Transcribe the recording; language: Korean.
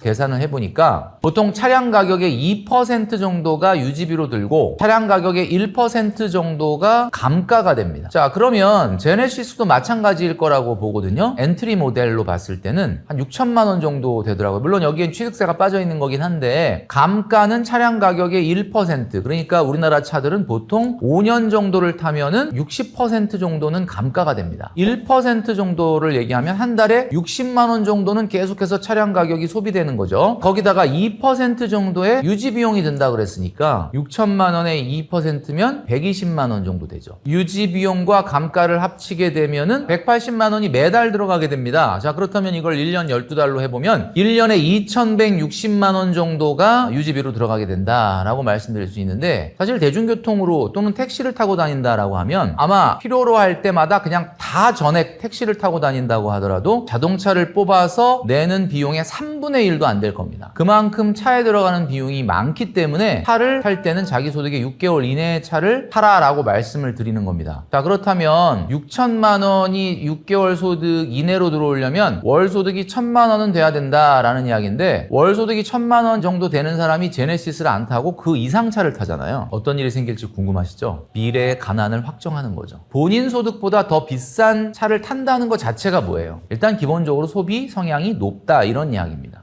계산을 해보니까 보통 차량 가격의 2% 정도가 유지비로 들고 차량 가격의 1% 정도가 감가가 됩니다. 자 그러면 제네시스도 마찬가지일 거라고 보거든요. 엔트리 모델로 봤을 때는 한 6천만 원 정도 되더라고요. 물론 여기엔 취득세가 빠져 있는 거긴 한데 감가는 차량 가격의 1% 그러니까 우리나라 차들은 보통 5년 정도를 타면은 60% 정도는 감가가 됩니다. 1% 정도를 얘기하면 한 달에 60만 원 정도는 계속해서 차량 가격이 소비되는 거죠. 거기다가 2% 정도의 유지 비용이 든다 그랬으니까 6천만 원의 2%면 120만 원 정도 되죠. 유지 비용과 감가를 합치게 되면은 180만 원이 매달 들어가게 됩니다. 자, 그렇다면 이걸 1년 12달로 해 보면 1년에 2,160만 원 정도가 유지비로 들어가게 된다라고 말씀드릴 수 있는데 사실 대중교통으로 또는 택시를 타고 다닌다라고 하면 아마 필요로 할 때마다 그냥 다 전액 택시를 타고 다닌다고 하더라도 자동차를 뽑아서 내는 비용의 3분의 1도 안 될 겁니다. 그만큼 차에 들어가는 비용이 많기 때문에 차를 탈 때는 자기 소득의 6개월 이내의 차를 타라라고 말씀을 드리는 겁니다. 자, 그렇다면 6천만 원이 6개월 소득 이내로 들어오려면 월 소득이 1천만 원은 돼야 된다라는 이야기인데 월 소득이 1천만 원 정도 되는 사람이 제네시스를 안 타고 그 이상 차를 타잖아요. 어떤 일이 생길지 궁금하시죠? 미래의 가난을 확정하는 거죠. 본인 소득보다 더 비싼 차를 탄다는 것 자체가 뭐예요? 일단 기본적으로 소비 성향이 높다 이런 이야기입니다.